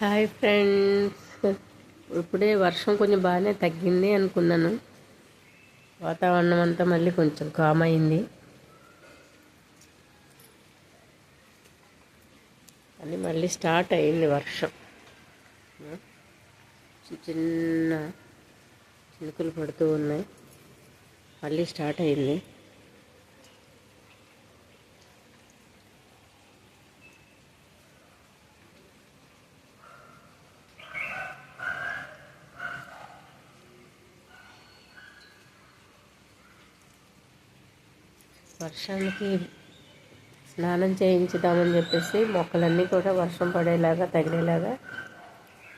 Hi friends. ఇప్పుడే వర్షం కొంచెం బాగానే తగ్గింది అనుకున్నాను. వాతావరణం అంతా మళ్ళీ కొంచెం కామ్ అయింది. అని మళ్ళీ స్టార్ట్ అయింది వర్షం. చిన్న చిన్న చినుకులు పడుతూ ఉన్నాయి. మళ్ళీ స్టార్ట్ అయింది. వర్షానికి స్నానం చేయించుదామని చెప్పేసి మొక్కలన్నీ కూడా వర్షం పడేలాగా తగిలేలాగా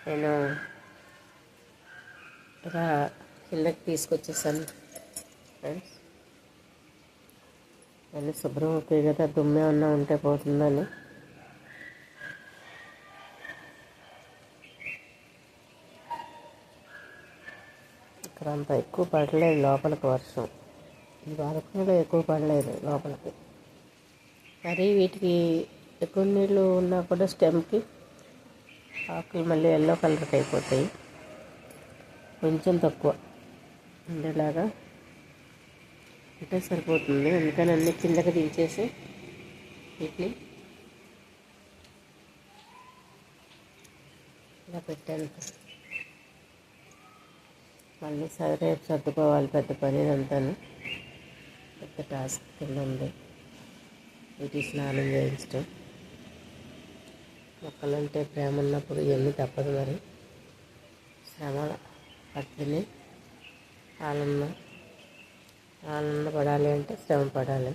నేను ఇలా కిందకి తీసుకొచ్చేసాను. ఫ్రెండ్స్ శుభ్రం అవుతాయి కదా దుమ్మే ఉన్నా ఉంటే పోతుందని. ఇక్కడ అంత ఎక్కువ పడలేదు లోపలికి వర్షం. వరకు కూడా ఎక్కువ పడలేదు లోపలికి. మరి వీటికి ఎక్కువ నీళ్ళు ఉన్నా కూడా స్టెమ్కి ఆకులు మళ్ళీ ఎల్లో కలర్కి అయిపోతాయి. కొంచెం తక్కువ ఉండేలాగా అంటే సరిపోతుంది. అందుకని అన్ని కిందకి దించేసి వీటిని ఇలా పెట్టాను. మళ్ళీ సరే సర్దుకోవాలి పెద్ద పని అంతాను పెద్ద టాస్క్ కింద ఉంది వీటి స్నానం చేయించడం మొక్కలంటే ప్రేమ ఉన్నప్పుడు ఇవన్నీ తప్పదు మరి. శ్రమ పట్టిని ఆనందం ఆనంద పడాలి అంటే శ్రమ పడాలి